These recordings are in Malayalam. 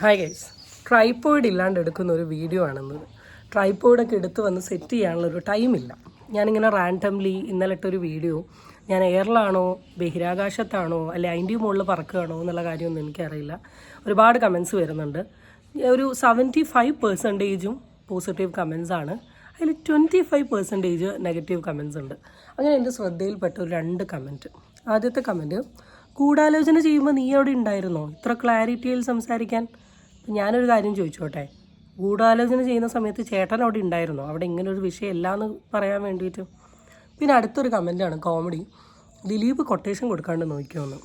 ഹായ് ഗൈസ് ട്രൈപ്പോയിഡ് ഇല്ലാണ്ട് എടുക്കുന്ന ഒരു വീഡിയോ ആണെന്നത് ട്രൈപ്പോയിഡൊക്കെ എടുത്ത് വന്ന് സെറ്റ് ചെയ്യാനുള്ള ഒരു ടൈമില്ല ഞാനിങ്ങനെ റാൻഡംലി ഇന്നലെ ഇട്ടൊരു വീഡിയോ ഞാൻ എയറിലാണോ ബഹിരാകാശത്താണോ അല്ലെ അതിന്റെ മുകളിൽ പറക്കുകയാണോ എന്നുള്ള കാര്യമൊന്നും എനിക്കറിയില്ല. ഒരുപാട് കമൻസ് വരുന്നുണ്ട്. ഒരു സെവന്റി ഫൈവ് പെർസെന്റേജും പോസിറ്റീവ് കമൻസ് ആണ്. അതിൽ twenty five percentage negative comments ഉണ്ട്. അങ്ങനെ എന്റെ ശ്രദ്ധയിൽപ്പെട്ട ഒരു രണ്ട് കമന്റ് ആദ്യത്തെ കമന്റ് കൂടാലോചന ചെയ്യുമ്പോൾ നീ അവിടെ ഉണ്ടായിരുന്നോ? ഇത്ര ക്ലാരിറ്റിയിൽ സംസാരിക്കാൻ. ഞാനൊരു കാര്യം ചോദിച്ചോട്ടെ? ഗൂഢാലോചന ചെയ്യുന്ന സമയത്ത് ചേട്ടൻ അവിടെ ഉണ്ടായിരുന്നോ? അവിടെ ഇങ്ങനെ ഒരു വിഷയം എന്ന് പറയാൻ വേണ്ടിയിട്ട്? പിന്നെ അടുത്തൊരു കമന്റാണ് കോമഡി ദിലീപ് കൊട്ടേഷൻ കൊടുക്കാണ്ട് നോക്കിയോന്ന്.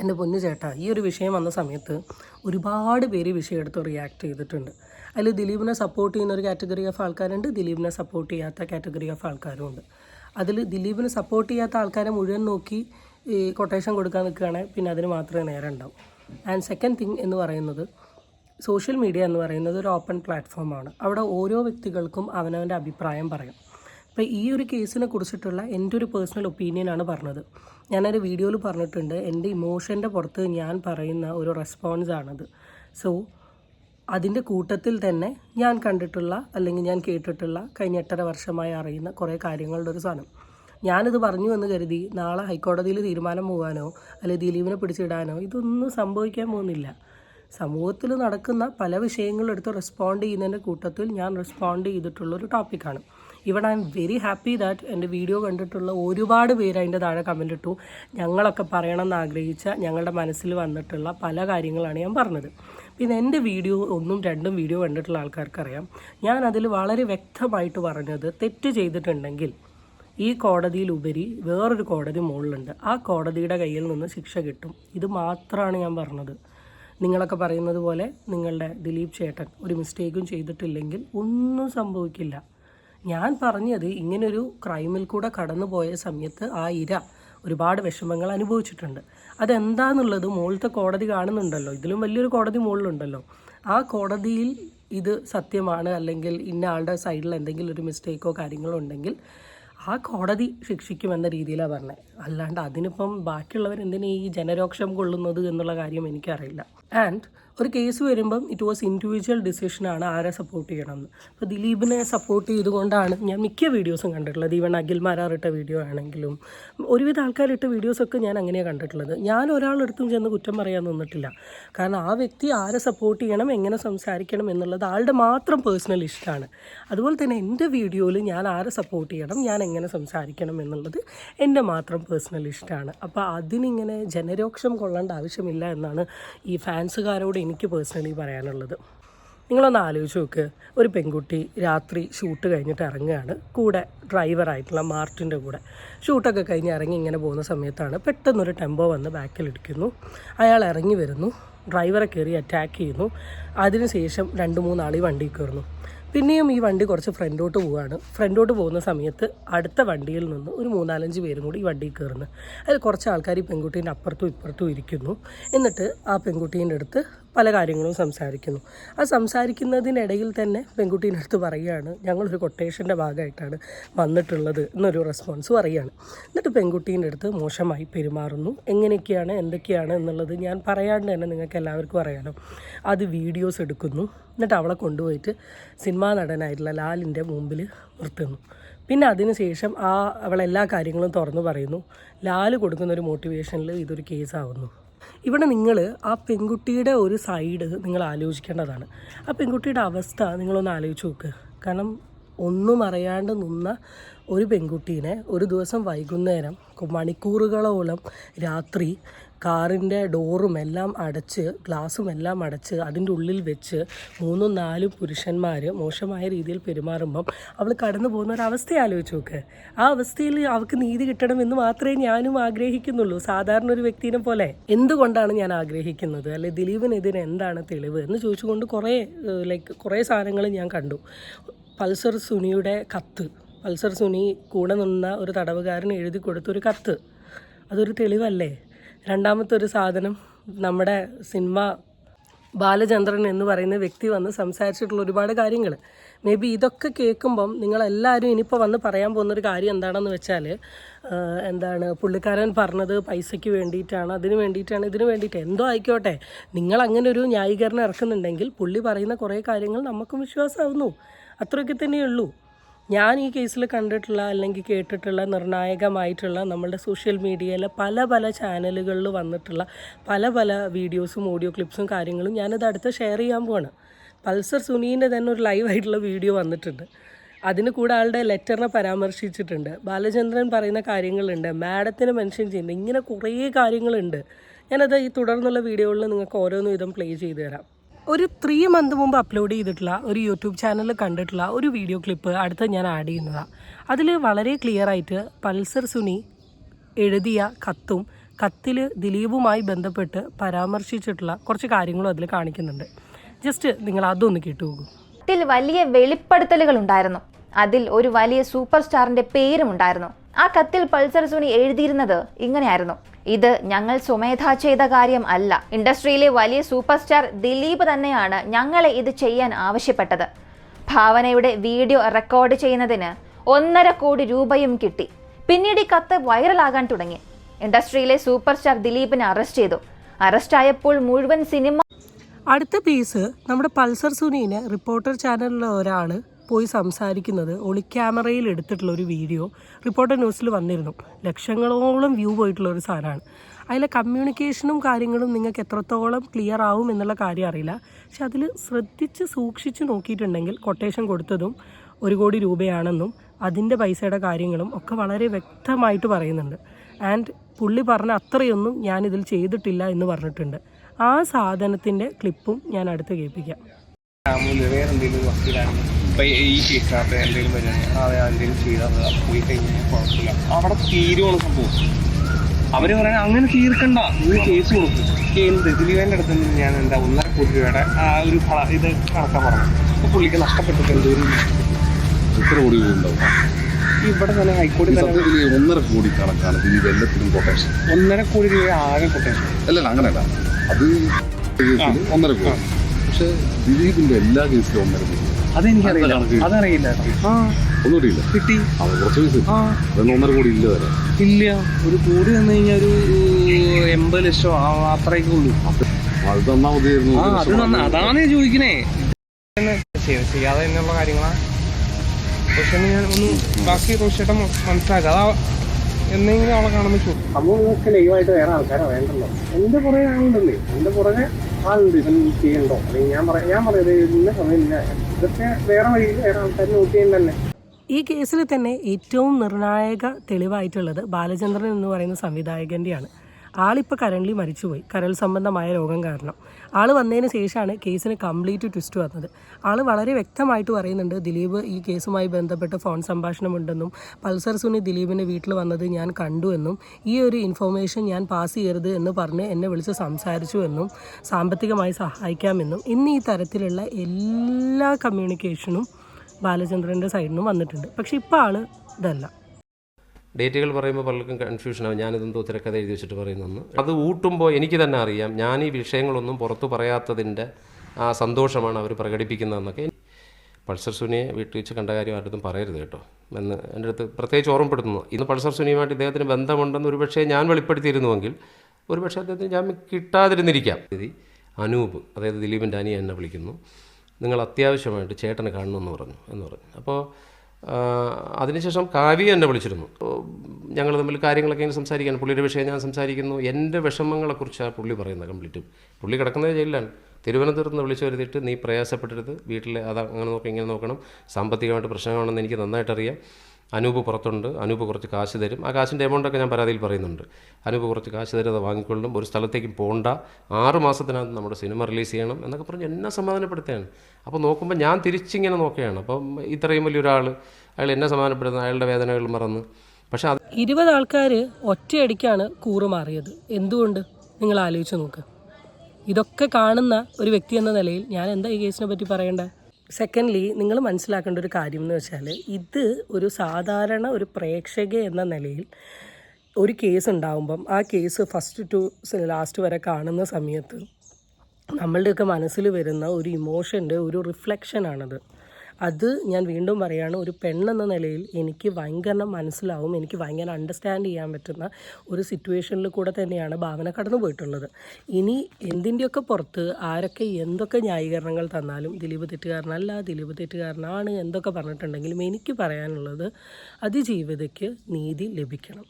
എന്റെ പൊന്നു ചേട്ടാ ഈ ഒരു വിഷയം വന്ന സമയത്ത് ഒരുപാട് പേര് വിഷയം എടുത്ത് റിയാക്ട് ചെയ്തിട്ടുണ്ട്. അതിൽ ദിലീപിനെ സപ്പോർട്ട് ചെയ്യുന്ന ഒരു കാറ്റഗറി ഓഫ് ആൾക്കാരുണ്ട് ദിലീപിനെ സപ്പോർട്ട് ചെയ്യാത്ത കാറ്റഗറി ഓഫ് ആൾക്കാരും ഉണ്ട്. അതിൽ ദിലീപിനെ സപ്പോർട്ട് ചെയ്യാത്ത ആൾക്കാരെ മുഴുവൻ നോക്കി ഈ കൊട്ടേഷൻ കൊടുക്കാൻ നിൽക്കുകയാണെങ്കിൽ പിന്നെ അതിന് മാത്രമേ നേരം ഉണ്ടാവും. ആൻഡ് സെക്കൻഡ് തിങ് എന്ന് പറയുന്നത് സോഷ്യൽ മീഡിയ എന്ന് പറയുന്നത് ഒരു ഓപ്പൺ പ്ലാറ്റ്ഫോമാണ് അവിടെ ഓരോ വ്യക്തികൾക്കും അവനവന്റെ അഭിപ്രായം പറയാം. അപ്പോൾ ഈ ഒരു കേസിനെ കുറിച്ചിട്ടുള്ള എന്റെ ഒരു പേഴ്സണൽ ഒപ്പീനിയനാണ് പറഞ്ഞത്. ഞാനൊരു വീഡിയോയിൽ പറഞ്ഞിട്ടുണ്ട് എന്റെ ഇമോഷന്റെ പുറത്ത് ഞാൻ പറയുന്ന ഒരു റെസ്പോൺസ് ആണത്. സോ അതിന്റെ കൂട്ടത്തിൽ തന്നെ ഞാൻ കണ്ടിട്ടുള്ള അല്ലെങ്കിൽ ഞാൻ കേട്ടിട്ടുള്ള കഴിഞ്ഞ എട്ടര വർഷമായി അറിയുന്ന കുറേ കാര്യങ്ങളുടെ ഒരു സാധനം. ഞാനിത് പറഞ്ഞു എന്ന് കരുതി നാളെ ഹൈക്കോടതിയിൽ തീരുമാനം പോകാനോ അല്ലെങ്കിൽ ദിലീപിനെ പിടിച്ചിടാനോ ഇതൊന്നും സംഭവിക്കാൻ പോകുന്നില്ല. സമൂഹത്തിൽ നടക്കുന്ന പല വിഷയങ്ങളും എടുത്ത് റെസ്പോണ്ട് ചെയ്യുന്നതിന്റെ കൂട്ടത്തിൽ ഞാൻ റെസ്പോണ്ട് ചെയ്തിട്ടുള്ള ഒരു ടോപ്പിക്കാണ് ഇവിടെ I am very happy that എന്റെ വീഡിയോ കണ്ടിട്ടുള്ള ഒരുപാട് പേര് അതിന്റെ താഴെ കമന്റ് ഇട്ടു. ഞങ്ങളൊക്കെ പറയണമെന്ന് ആഗ്രഹിച്ച ഞങ്ങളുടെ മനസ്സിൽ വന്നിട്ടുള്ള പല കാര്യങ്ങളാണ് ഞാൻ പറഞ്ഞത്. പിന്നെ എന്റെ വീഡിയോ ഒന്നും രണ്ടും വീഡിയോ കണ്ടിട്ടുള്ള ആൾക്കാർക്കറിയാം. ഞാൻ അതിൽ വളരെ വ്യക്തമായിട്ട് പറഞ്ഞത് തെറ്റ് ചെയ്തിട്ടുണ്ടെങ്കിൽ ഈ കോടതിയിലുപരി വേറൊരു കോടതി മുകളിലുണ്ട്. ആ കോടതിയുടെ കയ്യിൽ നിന്ന് ശിക്ഷ കിട്ടും. ഇത് മാത്രമാണ് ഞാൻ പറഞ്ഞത്. നിങ്ങളൊക്കെ പറയുന്നത് പോലെ നിങ്ങളുടെ ദിലീപ് ചേട്ടൻ ഒരു മിസ്റ്റേക്കും ചെയ്തിട്ടില്ലെങ്കിൽ ഒന്നും സംഭവിക്കില്ല. ഞാൻ പറഞ്ഞത് ഇങ്ങനൊരു ക്രൈമിൽ കൂടെ കടന്നു പോയ സമയത്ത് ആ ഇര ഒരുപാട് വിഷമങ്ങൾ അനുഭവിച്ചിട്ടുണ്ട്. അതെന്താന്നുള്ളത് മുകളിലത്തെ കോടതി കാണുന്നുണ്ടല്ലോ. ഇതിലും വലിയൊരു കോടതി മുകളിലുണ്ടല്ലോ. ആ കോടതിയിൽ ഇത് സത്യമാണ് അല്ലെങ്കിൽ ഇന്ന ആളുടെ സൈഡിൽ എന്തെങ്കിലും ഒരു മിസ്റ്റേക്കോ കാര്യങ്ങളോ ഉണ്ടെങ്കിൽ ആ കോടതി ശിക്ഷിക്കുമെന്ന രീതിയിലാണ് പറഞ്ഞത്. അല്ലാണ്ട് അതിനിപ്പം ബാക്കിയുള്ളവർ എന്തിനാ ഈ ജനരോക്ഷം കൊള്ളുന്നത് എന്നുള്ള കാര്യം എനിക്കറിയില്ല. ആൻഡ് ഒരു കേസ് വരുമ്പം ഇറ്റ് വാസ് ഇൻഡിവിജ്വൽ ഡിസിഷനാണ് ആരെ സപ്പോർട്ട് ചെയ്യണമെന്ന്. അപ്പോൾ ദിലീപിനെ സപ്പോർട്ട് ചെയ്തുകൊണ്ടാണ് ഞാൻ മിക്ക വീഡിയോസും കണ്ടിട്ടുള്ളത്. ഈവൻ അഖിൽമാരാറിട്ട വീഡിയോ ആണെങ്കിലും. ഒരുവിധ ആൾക്കാരിട്ട വീഡിയോസൊക്കെ ഞാൻ അങ്ങനെയാണ് കണ്ടിട്ടുള്ളത്. ഞാൻ ഒരാളെടുത്തും ചെന്ന് കുറ്റം പറയാൻ നിന്നിട്ടില്ല. കാരണം ആ വ്യക്തി ആരെ സപ്പോർട്ട് ചെയ്യണം എങ്ങനെ സംസാരിക്കണം എന്നുള്ളത് ആളുടെ മാത്രം പേഴ്സണൽ ഇഷ്ടമാണ് അതുപോലെ തന്നെ എന്റെ വീഡിയോയിൽ ഞാൻ ആരെ സപ്പോർട്ട് ചെയ്യണം ഞാൻ എങ്ങനെ സംസാരിക്കണം എന്നുള്ളത് എന്റെ മാത്രം പേഴ്സണൽ ഇഷ്ടമാണ് അപ്പോൾ അതിനിങ്ങനെ ജനരോക്ഷം കൊള്ളേണ്ട ആവശ്യമില്ല എന്നാണ് ഈ ഫാൻസുകാരോട് എനിക്ക് പേഴ്സണലി പറയാനുള്ളത്. നിങ്ങളൊന്ന് ആലോചിച്ച് നോക്ക്. ഒരു പെൺകുട്ടി രാത്രി ഷൂട്ട് കഴിഞ്ഞിട്ട് ഇറങ്ങുകയാണ്. കൂടെ ഡ്രൈവറായിട്ടുള്ള മാർട്ടിന്റെ കൂടെ. ഷൂട്ടൊക്കെ കഴിഞ്ഞ് ഇറങ്ങി ഇങ്ങനെ പോകുന്ന സമയത്താണ് പെട്ടെന്നൊരു ടെമ്പോ വന്ന് ബാക്കിലിടിക്കുന്നു അയാൾ ഇറങ്ങി വരുന്നു. ഡ്രൈവറെ കയറി അറ്റാക്ക് ചെയ്യുന്നു. അതിനുശേഷം രണ്ട് മൂന്നാൾ ഈ വണ്ടിയിൽ കയറുന്നു. പിന്നെയും ഈ വണ്ടി കുറച്ച് ഫ്രണ്ടോട്ട് പോവുകയാണ് ഫ്രണ്ടോട്ട് പോകുന്ന സമയത്ത് അടുത്ത വണ്ടിയിൽ നിന്ന് ഒരു മൂന്നാലഞ്ച് പേരും കൂടി ഈ വണ്ടിയിൽ കയറുന്നു. അതിൽ കുറച്ച് ആൾക്കാർ ഈ പെൺകുട്ടീന്റെ അപ്പുറത്തും ഇപ്പുറത്തും ഇരിക്കുന്നു. എന്നിട്ട് ആ പെൺകുട്ടീന്റെ അടുത്ത് പല കാര്യങ്ങളും സംസാരിക്കുന്നു. ആ സംസാരിക്കുന്നതിനിടയിൽ തന്നെ പെൺകുട്ടീന്റെ അടുത്ത് പറയുകയാണ് ഞങ്ങളൊരു കൊട്ടേഷന്റെ ഭാഗമായിട്ടാണ് വന്നിട്ടുള്ളത് എന്നൊരു റെസ്പോൺസ് പറയുകയാണ്. എന്നിട്ട് പെൺകുട്ടീന്റെ അടുത്ത് മോശമായി പെരുമാറുന്നു. എങ്ങനെയൊക്കെയാണ് എന്തൊക്കെയാണ് എന്നുള്ളത് ഞാൻ പറയാണ്ട് തന്നെ നിങ്ങൾക്ക് എല്ലാവർക്കും അറിയാലോ. അത് വീഡിയോസ് എടുക്കുന്നു. എന്നിട്ട് അവളെ കൊണ്ടുപോയിട്ട് സിനിമാ നടനായിട്ടുള്ള ലാലിന്റെ മുമ്പിൽ നിർത്തുന്നു. പിന്നെ അതിനുശേഷം ആ അവളെല്ലാ കാര്യങ്ങളും തുറന്നു പറയുന്നു. ലാൽ കൊടുക്കുന്ന ഒരു മോട്ടിവേഷനിൽ ഇതൊരു കേസാവുന്നു ഇവിടെ നിങ്ങൾ ആ പെൺകുട്ടിയുടെ ഒരു സൈഡ് നിങ്ങൾ ആലോചിക്കേണ്ടതാണ്. ആ പെൺകുട്ടിയുടെ അവസ്ഥ നിങ്ങളൊന്ന് ആലോചിച്ച് നോക്ക്. കാരണം ഒന്നും അറിയാണ്ട് നിന്ന ഒരു പെൺകുട്ടീനെ ഒരു ദിവസം വൈകുന്നേരം മണിക്കൂറുകളോളം രാത്രി കാറിന്റെ ഡോറും എല്ലാം അടച്ച് ഗ്ലാസും എല്ലാം അടച്ച് അതിന്റെ ഉള്ളിൽ വെച്ച് മൂന്നും നാലും പുരുഷന്മാർ മോശമായ രീതിയിൽ പെരുമാറുമ്പം അവൾ കടന്നു പോകുന്ന ഒരു അവസ്ഥ ആലോചിച്ച് നോക്ക്. ആ അവസ്ഥയിൽ അവൾക്ക് നീതി കിട്ടണം എന്ന് മാത്രമേ ഞാനും ആഗ്രഹിക്കുന്നുള്ളൂ. സാധാരണ ഒരു വ്യക്തിനെ പോലെ. എന്തുകൊണ്ടാണ് ഞാൻ ആഗ്രഹിക്കുന്നത്? അല്ലെ ദിലീപിനെതിരെ എന്താണ് തെളിവ്? എന്ന് ചോദിച്ചുകൊണ്ട് കുറേ ലൈക്ക് കുറേ സാധനങ്ങൾ ഞാൻ കണ്ടു. പൾസർ സുനിയുടെ കത്ത്. പൾസർ സുനി കൂടെ നിന്ന ഒരു തടവുകാരന് എഴുതി കൊടുത്തൊരു കത്ത്. അതൊരു തെളിവല്ലേ? രണ്ടാമത്തെ ഒരു സാധനം നമ്മുടെ സിനിമ ബാലചന്ദ്രൻ എന്ന് പറയുന്ന വ്യക്തി വന്ന് സംസാരിച്ചിട്ടുള്ള ഒരുപാട് കാര്യങ്ങൾ മേ ബി ഇതൊക്കെ കേൾക്കുമ്പം നിങ്ങളെല്ലാവരും ഇനിയിപ്പോൾ വന്ന് പറയാൻ പോകുന്നൊരു കാര്യം എന്താണെന്ന് വെച്ചാൽ എന്താണ് പുള്ളിക്കാരൻ പറഞ്ഞത് പൈസയ്ക്ക് വേണ്ടിയിട്ടാണ് അതിന് വേണ്ടിയിട്ടാണ് ഇതിന് വേണ്ടിയിട്ട് എന്തോ ആയിക്കോട്ടെ. നിങ്ങൾ അങ്ങനെ ഒരു ന്യായീകരണം ഇറക്കുന്നുണ്ടെങ്കിൽ പുള്ളി പറയുന്ന കുറേ കാര്യങ്ങൾ നമുക്കും വിശ്വാസമാവുന്നു. അത്രയൊക്കെ തന്നെയുള്ളൂ ഞാൻ ഈ കേസിൽ കണ്ടിട്ടുള്ള അല്ലെങ്കിൽ കേട്ടിട്ടുള്ള നിർണായകമായിട്ടുള്ള നമ്മളുടെ സോഷ്യൽ മീഡിയയിലെ പല പല ചാനലുകളിൽ വന്നിട്ടുള്ള പല പല വീഡിയോസും ഓഡിയോ ക്ലിപ്സും കാര്യങ്ങളും ഞാനത് അടുത്ത് ഷെയർ ചെയ്യാൻ പോവാണ്. പൾസർ സുനീന്റെ തന്നെ ഒരു ലൈവ് ആയിട്ടുള്ള വീഡിയോ വന്നിട്ടുണ്ട്. അതിന് കൂടെ ആളുടെ ലെറ്ററിനെ പരാമർശിച്ചിട്ടുണ്ട്. ബാലചന്ദ്രൻ പറയുന്ന കാര്യങ്ങളുണ്ട് മാഡത്തിന് മെൻഷൻ ചെയ്യുന്നുണ്ട് ഇങ്ങനെ കുറേ കാര്യങ്ങളുണ്ട്. ഞാനത് ഈ തുടർന്നുള്ള വീഡിയോകളിൽ നിങ്ങൾക്ക് ഓരോന്നും വിധം പ്ലേ ചെയ്തു തരാം. ഒരു ത്രീ മന്ത് മുമ്പ് അപ്ലോഡ് ചെയ്തിട്ടുള്ള ഒരു യൂട്യൂബ് ചാനലിൽ കണ്ടിട്ടുള്ള ഒരു വീഡിയോ ക്ലിപ്പ് അടുത്ത് ഞാൻ ആഡ് ചെയ്യുന്നതാണ് അതിൽ വളരെ ക്ലിയർ ആയിട്ട് പൾസർ സുനി എഴുതിയ കത്തും കത്തിൽ ദിലീപുമായി ബന്ധപ്പെട്ട് പരാമർശിച്ചിട്ടുള്ള കുറച്ച് കാര്യങ്ങളും അതിൽ കാണിക്കുന്നുണ്ട്. ജസ്റ്റ് നിങ്ങൾ അതൊന്ന് കേട്ടു നോക്കൂ. ത്തിൽ വലിയ വെളിപ്പെടുത്തലുകൾ ഉണ്ടായിരുന്നു. അതിൽ ഒരു വലിയ സൂപ്പർ സ്റ്റാറിന്റെ പേരും ഉണ്ടായിരുന്നു. ആ കത്തിൽ പൾസർ സുനി എഴുതിയിരുന്നത് ഇങ്ങനെയായിരുന്നു. ഇത് ഞങ്ങൾ സ്വമേധ ചെയ്ത കാര്യം അല്ല. ഇൻഡസ്ട്രിയിലെ വലിയ സൂപ്പർ സ്റ്റാർ ദിലീപ് തന്നെയാണ് ഞങ്ങളെ ഇത് ചെയ്യാൻ ആവശ്യപ്പെട്ടത്. ഭാവനയുടെ വീഡിയോ റെക്കോർഡ് ചെയ്യുന്നതിന് ഒന്നര കോടി രൂപയും കിട്ടി. പിന്നീട് ഈ കത്ത് വൈറലാകാൻ തുടങ്ങി. ഇൻഡസ്ട്രിയിലെ സൂപ്പർ സ്റ്റാർ ദിലീപിനെ അറസ്റ്റ് ചെയ്തു. അറസ്റ്റായപ്പോൾ മുഴുവൻ സിനിമ അടുത്ത പീസ് നമ്മുടെ പൾസർ സുനീനെ റിപ്പോർട്ടർ ചാനലിലെ ഒരാൾ പോയി സംസാരിക്കുന്നത് ഒളിക്യാമറയിൽ എടുത്തിട്ടുള്ള ഒരു വീഡിയോ റിപ്പോർട്ടർ ന്യൂസിൽ വന്നിരുന്നു. ലക്ഷങ്ങളോളം വ്യൂ പോയിട്ടുള്ള ഒരു സാധനമാണ്. അതിലെ കമ്മ്യൂണിക്കേഷനും കാര്യങ്ങളും നിങ്ങൾക്ക് എത്രത്തോളം ക്ലിയർ ആവും എന്നുള്ള കാര്യം അറിയില്ല. പക്ഷെ അതിൽ ശ്രദ്ധിച്ച് സൂക്ഷിച്ച് നോക്കിയിട്ടുണ്ടെങ്കിൽ കൊട്ടേഷൻ കൊടുത്തതും ഒരു കോടി രൂപയാണെന്നും അതിന്റെ പൈസയുടെ കാര്യങ്ങളും ഒക്കെ വളരെ വ്യക്തമായിട്ട് പറയുന്നുണ്ട്. ആൻഡ് പുള്ളി പറഞ്ഞ അത്രയൊന്നും ഞാനിതിൽ ചെയ്തിട്ടില്ല എന്ന് പറഞ്ഞിട്ടുണ്ട്. ആ സാധനത്തിന്റെ ക്ലിപ്പും ഞാൻ അടുത്ത് കേൾപ്പിക്കാം. ഇപ്പം ഈ കേസിനകത്ത് എന്തെങ്കിലും വരികയാണെങ്കിൽ അതെ എന്തെങ്കിലും ചെയ്താൽ പോയി കഴിഞ്ഞാൽ കുഴപ്പമില്ല. അവിടെ തീരുവാണ് സംഭവം. അവർ പറയാൻ അങ്ങനെ തീർക്കണ്ട. നീ കേസ് കൊടുക്കും. എന്ത് ദിലീപന്റെ അടുത്ത് നിന്ന് ഞാൻ എന്താ ഒന്നര കോടി രൂപയുടെ ആ ഒരു ഫല- ഇത് കണക്കാൻ പറഞ്ഞു. അപ്പോൾ പുള്ളിക്ക് നഷ്ടപ്പെട്ടിട്ട് എന്തോരം എത്ര കോടി ഉണ്ടാവും? ഇവിടെ തന്നെ ഹൈക്കോടതി ഒന്നര കോടി കണക്കാണ് ദിലീപ് എല്ലാത്തിനും കൊട്ടേഷൻ ഒന്നര കോടി രൂപ ആകെ കൊട്ടേഷൻ അല്ലല്ല അങ്ങനെയല്ല. അത് ഒന്നര കോടി. പക്ഷെ ദിലീപിന്റെ എല്ലാ കേസിലും ഒന്നര കോടി. അതെനിക്കറിയില്ല. അതറിയില്ല. ആ. ഒന്നും കിട്ടിയില്ല കിട്ടി കുറച്ച് പൈസ ഒന്നര കോടി ഇല്ല വരെ. ഇല്ല. ഒരു കോടി തന്നു കഴിഞ്ഞാൽ ഒരു എൺപത് ലക്ഷം ആ അത്രയൊക്കെ ഉള്ളൂ. അത് തന്നാ മതിയായിരുന്നു. ആ അത് നന്ന അതാണ് ചോദിക്കണേ. ചെയ്യാതെ എന്നുള്ള കാര്യങ്ങളാ. പക്ഷെ ഞാൻ ഒന്ന് ബാക്കി റോഷേട്ടൻ മനസ്സിലാക്കുക അതാ എന്തെങ്കിലും അവളെ കാണുമ്പോൾ ചോദിക്കും. അപ്പോൾ നിങ്ങൾക്ക് ലൈവായിട്ട് വേറെ ആൾക്കാരെ വേണ്ടല്ലോ. എന്റെ പുറകെ ആളുണ്ടല്ലേ? എന്റെ പുറകെ ആളുണ്ട് ഇവൻ ചെയ്യണ്ടോ? അല്ലെങ്കിൽ ഞാൻ പറയാം ഞാൻ പറയുന്നത് ഇന്ന സമയം ഇന്ന ഇതൊക്കെ വേറെ വഴിയിൽ വേറെ ആൾക്കാർ നോട്ട് തന്നെ ഈ കേസിൽ തന്നെ ഏറ്റവും നിർണായക തെളിവായിട്ടുള്ളത് ബാലചന്ദ്രൻ എന്ന് പറയുന്ന സംവിധായകന്റെയാണ് ആളിപ്പോൾ കരണ്ട്ലി മരിച്ചുപോയി. കരൾ സംബന്ധമായ രോഗം കാരണം. ആൾ വന്നതിന് ശേഷമാണ് കേസിന് കംപ്ലീറ്റ് ട്വിസ്റ്റ് വന്നത്. ആൾ വളരെ വ്യക്തമായിട്ട് പറയുന്നുണ്ട് ദിലീപ് ഈ കേസുമായി ബന്ധപ്പെട്ട് ഫോൺ സംഭാഷണമുണ്ടെന്നും പൾസർ സുനി ദിലീപിന്റെ വീട്ടിൽ വന്നത് ഞാൻ കണ്ടു എന്നും ഈ ഒരു ഇൻഫോർമേഷൻ ഞാൻ പാസ് ചെയ്യരുത് എന്ന് പറഞ്ഞ് എന്നെ വിളിച്ച് സംസാരിച്ചു എന്നും സാമ്പത്തികമായി സഹായിക്കാമെന്നും ഇന്ന് ഈ തരത്തിലുള്ള എല്ലാ കമ്മ്യൂണിക്കേഷനും ബാലചന്ദ്രന്റെ സൈഡിൽ നിന്നും വന്നിട്ടുണ്ട്. പക്ഷേ ഇപ്പോൾ ആൾ ഇതല്ല. ഡേറ്റുകൾ പറയുമ്പോൾ പലർക്കും കൺഫ്യൂഷനാവും ഞാനിതെന്തോ തിരക്കഥ എഴുതി വെച്ചിട്ട് പറയുന്നെന്ന് അത് ഊട്ടുമ്പോൾ എനിക്ക് തന്നെ അറിയാം. ഞാൻ ഈ വിഷയങ്ങളൊന്നും പുറത്തു പറയാത്തതിന്റെ ആ സന്തോഷമാണ് അവർ പ്രകടിപ്പിക്കുന്നതെന്നൊക്കെ. പൾസർ സുനിയെ വീട്ടിൽ വെച്ച് കണ്ട കാര്യം ആരുടെ പറയരുത് കേട്ടോ. എന്ന് എന്റെ അടുത്ത് പ്രത്യേകിച്ച് ഓർമ്മപ്പെടുത്തുന്നു. ഇന്ന് പൾസർ സുനിയുമായിട്ട് ഇദ്ദേഹത്തിന് ബന്ധമുണ്ടെന്ന് ഒരുപക്ഷേ ഞാൻ വെളിപ്പെടുത്തിയിരുന്നുവെങ്കിൽ ഒരുപക്ഷേ അദ്ദേഹത്തിന് ഞാൻ കിട്ടാതിരുന്നിരിക്കാം. ഇത് അനൂപ് അതായത് ദിലീപിന്റെ അനിയൻ എന്നെ വിളിക്കുന്നു. നിങ്ങൾ അത്യാവശ്യമായിട്ട് ചേട്ടനെ കാണണമെന്ന് പറഞ്ഞു എന്ന് പറഞ്ഞു. അപ്പോൾ അതിനുശേഷം കാവ്യ എന്നെ വിളിച്ചിരുന്നു. ഞങ്ങൾ തമ്മിൽ കാര്യങ്ങളൊക്കെ ഇങ്ങനെ സംസാരിക്കാൻ പുള്ളിയുടെ വിഷയം ഞാൻ സംസാരിക്കുന്നു. എന്റെ വിഷമങ്ങളെക്കുറിച്ചാണ് പുള്ളി പറയുന്നത് കംപ്ലീറ്റും പുള്ളി കിടക്കുന്നത് ജയിലിലാണ്. തിരുവനന്തപുരത്ത് നിന്ന് വിളിച്ചു വരുത്തിയിട്ട് നീ പ്രയാസപ്പെടരുത് വീട്ടിൽ അത് അങ്ങനെ നോക്കി ഇങ്ങനെ നോക്കണം. സാമ്പത്തികമായിട്ട് പ്രശ്നമാണെന്ന് എനിക്ക് നന്നായിട്ടറിയാം. അനൂപ് പുറത്തുണ്ട്. അനൂപ് കുറച്ച് കാശ് തരും. ആ കാശിന്റെ എമൗണ്ടൊക്കെ ഞാൻ പരാതിയിൽ പറയുന്നുണ്ട്. അനൂപ് കുറച്ച് കാശ് തരും അത് വാങ്ങിക്കൊള്ളും. ഒരു സ്ഥലത്തേക്കും പോകണ്ട ആറ് മാസത്തിനകത്ത് നമ്മുടെ സിനിമ റിലീസ് ചെയ്യണം എന്നൊക്കെ പറഞ്ഞ് എന്നെ സമാധാനപ്പെടുത്തുകയാണ്. അപ്പോൾ നോക്കുമ്പോൾ ഞാൻ തിരിച്ചിങ്ങനെ നോക്കുകയാണ്. അപ്പം ഇത്രയും വലിയൊരാൾ അയാൾ എന്നെ സമാധാനപ്പെടുത്തുന്ന. അയാളുടെ വേദനകൾ മറന്ന്. പക്ഷേ അത് ഇരുപത് ആൾക്കാർ ഒറ്റയടിക്കാണ് കൂറുമാറിയത് എന്തുകൊണ്ട്? നിങ്ങൾ ആലോചിച്ച് നോക്കുക ഇതൊക്കെ കാണുന്ന ഒരു വ്യക്തി എന്ന നിലയിൽ ഞാൻ എന്താ ഈ കേസിനെ പറ്റി പറയേണ്ടത് സെക്കൻഡ്ലി നിങ്ങൾ മനസ്സിലാക്കേണ്ട ഒരു കാര്യം എന്ന് വെച്ചാൽ ഇത് ഒരു സാധാരണ ഒരു പ്രേക്ഷക എന്ന നിലയിൽ ഒരു കേസ് ഉണ്ടാകുമ്പം ആ കേസ് ഫസ്റ്റ് ടു ലാസ്റ്റ് വരെ കാണുന്ന സമയത്ത് നമ്മളുടെയൊക്കെ മനസ്സിൽ വരുന്ന ഒരു ഇമോഷന്റെ ഒരു റിഫ്ലക്ഷനാണത് അത് ഞാൻ വീണ്ടും പറയുകയാണ് ഒരു പെണ്ണെന്ന നിലയിൽ എനിക്ക് ഭയങ്കര മനസ്സിലാവും എനിക്ക് ഭയങ്കര അണ്ടർസ്റ്റാൻഡ് ചെയ്യാൻ പറ്റുന്ന ഒരു സിറ്റുവേഷനിൽ കൂടെ തന്നെയാണ് ഭാവന കടന്നു പോയിട്ടുള്ളത്. ഇനി എന്തിന്റെയൊക്കെ പുറത്ത് ആരൊക്കെ എന്തൊക്കെ ന്യായീകരണങ്ങൾ തന്നാലും ദിലീപ് തെറ്റുകാരനല്ല ദിലീപ് തെറ്റുകാരനാണ് എന്തൊക്കെ പറഞ്ഞിട്ടുണ്ടെങ്കിലും എനിക്ക് പറയാനുള്ളത് അതിജീവിതയ്ക്ക് നീതി ലഭിക്കണം.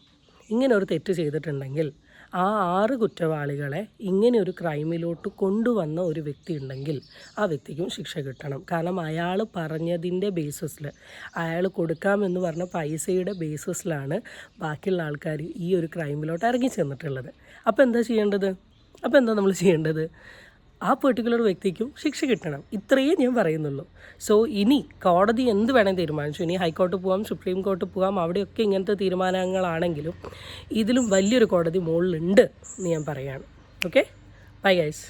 ഇങ്ങനെ ഒരു തെറ്റ് ചെയ്തിട്ടുണ്ടെങ്കിൽ ആ ആറ് കുറ്റവാളികളെ ഇങ്ങനെ ഒരു ക്രൈമിലോട്ട് കൊണ്ടുവന്ന ഒരു വ്യക്തി ഉണ്ടെങ്കിൽ ആ വ്യക്തിക്കും ശിക്ഷ കിട്ടണം. കാരണം അയാൾ പറഞ്ഞതിന്റെ ബേസിസിൽ അയാൾ കൊടുക്കാമെന്ന് പറഞ്ഞ പൈസയുടെ ബേസിസിലാണ് ബാക്കിയുള്ള ആൾക്കാർ ഈ ഒരു ക്രൈമിലോട്ട് ഇറങ്ങി ചെന്നിട്ടുള്ളത് അപ്പോൾ എന്താ ചെയ്യേണ്ടത്? അപ്പോൾ എന്താ നമ്മൾ ചെയ്യേണ്ടത്? ആ പെർട്ടിക്കുലർ വ്യക്തിക്കും ശിക്ഷ കിട്ടണം. ഇത്രയേ ഞാൻ പറയുന്നുള്ളൂ. സോ ഇനി കോടതി എന്ത് വേണേൽ തീരുമാനിച്ചു. ഇനി ഹൈക്കോർട്ട് പോകാം സുപ്രീം കോർട്ട് പോകാം അവിടെയൊക്കെ ഇങ്ങനത്തെ തീരുമാനങ്ങളാണെങ്കിലും ഇതിലും വലിയൊരു കോടതി മുകളിലുണ്ട് എന്ന് ഞാൻ പറയുകയാണ് ഓക്കെ ബൈ ഗൈസ്